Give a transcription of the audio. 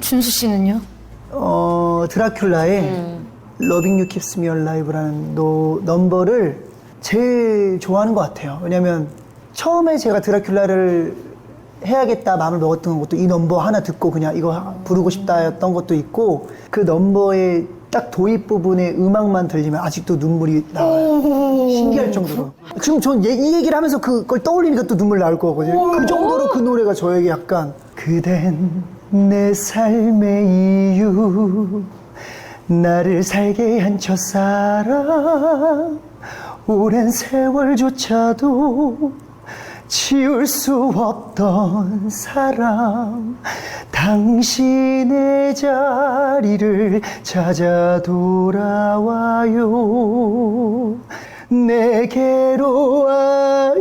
준수 씨는요? 어, 드라큘라의 러빙 유 킵스 미 얼 라이브라는 노 넘버를 제일 좋아하는 것 같아요. 왜냐면 처음에 제가 드라큘라를 해야겠다 마음을 먹었던 것도 이 넘버 하나 듣고 그냥 이거 부르고 싶다였던 것도 있고 그 넘버의 딱 도입 부분의 음악만 들리면 아직도 눈물이 나와요. 신기할 정도로. 지금 전 이 얘기를 하면서 그걸 떠올리니까 또 눈물 나올 거거든요. 그 정도로 그 노래가 저에게 약간 그댄 내 삶의 이유 나를 살게 한 첫사랑. 오랜 세월조차도 지울 수 없던 사람 당신의 자리를 찾아 돌아와요. 내게로 와요